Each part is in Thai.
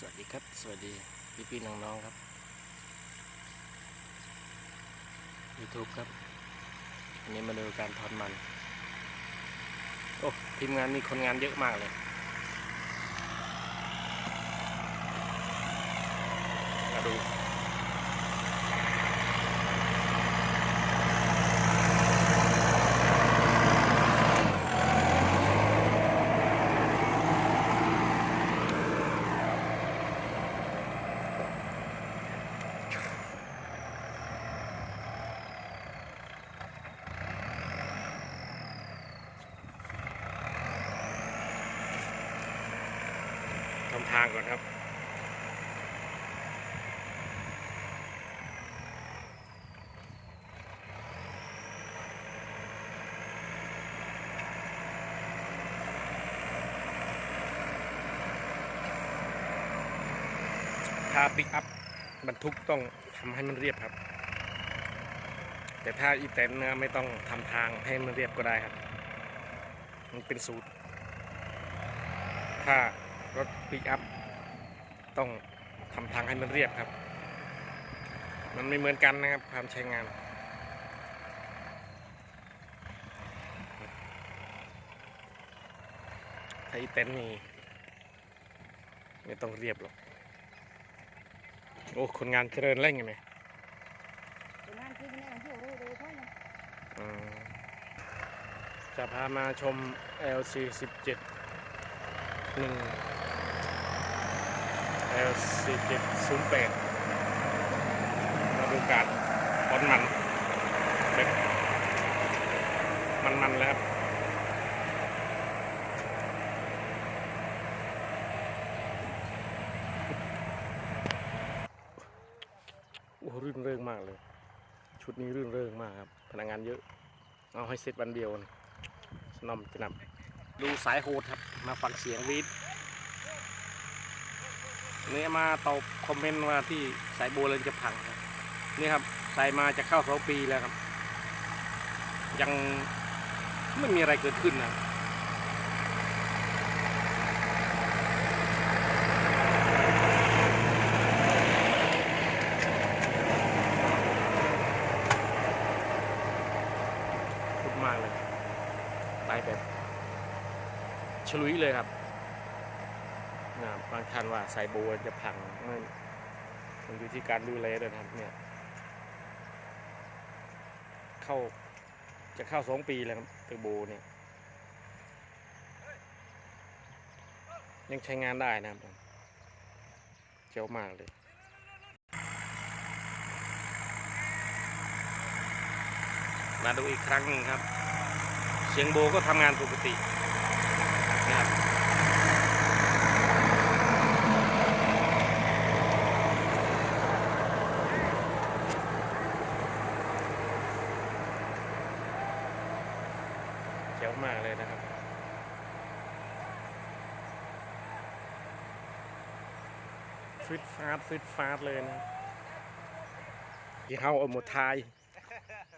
สวัสดีครับ สวัสดีพี่พี่น้องๆครับ YouTube ครับอันนี้มาดูการทอดมัน โอ้ทีมงานมีคนงานเยอะมากเลยมาดูำทางก่อนครับถ้าปิกอัพบรรทุกต้องทำให้มันเรียบครับ แต่ถ้าอีแตนนะไม่ต้องทำทางให้มันเรียบก็ได้ครับ มันเป็นสูตร ถ้า รถปิกอัพต้องทำทางให้มันเรียบครับ มันไม่เหมือนกันนะครับความใช้งานถ้าอีเต็นท์นี่ไม่ต้องเรียบหรอก โอ้ คนงานเจริญเร่งไงไหม Tụi nó ăn kia cái này là hiểu rồi rồi thôi mà. อืมจะพามาชม LC 17 1 LC 7 08มาดูการปอนมันแบบมันๆแล้วครับโอ้รื่นเริงมากเลย ชุดนี้รื่นเริงมากครับ พนักงานเยอะ เอาให้เสร็จวันเดียวนะนอมจะนำดูสายโหดครับ มาฟังเสียงวีด นี่มาตอบคอมเมนต์ว่าที่สายโบเลยจะพังครับนี่ครับใส่มาจะเข้าสองปีแล้วครับ ยังไม่มีอะไรเกิดขึ้นนะพูดมากเลยไปแบบฉลุยเลยครับ นะบางท่านว่าสายโบจะพังไม่มันอยู่ที่การดูแลด้วยนะครับเนี่ย เข้าจะเข้าสองปีแล้วครับเทอร์โบเนี่ย ยังใช้งานได้นะครับเจ๋วมากเลยมาดูอีกครั้งนึงครับ เสียงโบก็ทำงานปกตินะครับ เจ๋วมากเลยนะครับ ฟิตฟาดฟิตฟาดเลยนะกี่เฮาเอาหมดทาย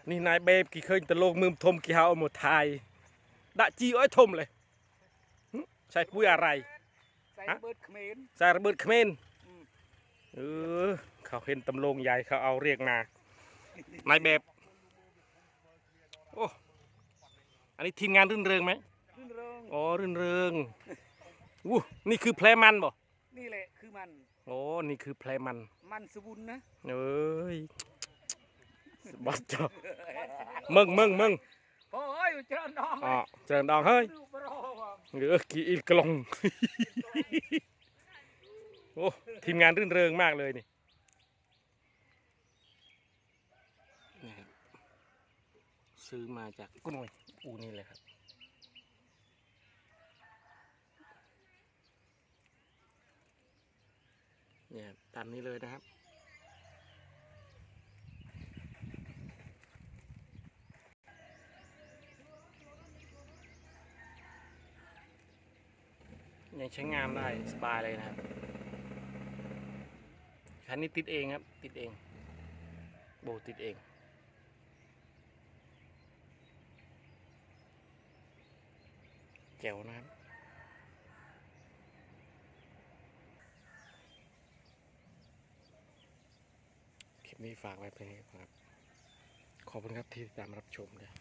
นี่นายเบบกี่เคยตะโลกมือทมกี่เฮาเอาหมดทายดะจีอ้อยทมเลยหึใส่ปุ๋ยอะไร Xài Hả? bớt khmến. ใส่ระเบิดเขมรอืมเออ เขาเห็นตำโลงใหญ่เขาเอาเรียกมานายแบบโอ้ อันนี้ทีมงานรื่นเริงไหม Rưng rưng. อ๋อรื่นเริงอู้นี่คือแพลมันบ่ Ni lẹ khư mặn. โอ้นี่คือแพลมัน Mặn sư bún ná. เอ้ยบัดจอมึงมึงมึง Ôi, trơn đong อ๋อ ấy. เจริญดองเฮ้ย Rượu bro mà. เหลือกี่อีกลงโอ้ทีมงานรื่นเริงมากเลยนี่นี่ครับ ซื้อมาจากกุนอยอูนี่เลยครับ เนี่ยครับตามนี้เลยนะครับยังใช้งานได้สบายเลยนะครับคันนี้ติดเองครับ ติดเอง โบติดเอง จ๋วนะครับคลิปนี้ฝากไว้เพียงนี้ครับ ขอบคุณครับที่ตามรับชมด้วย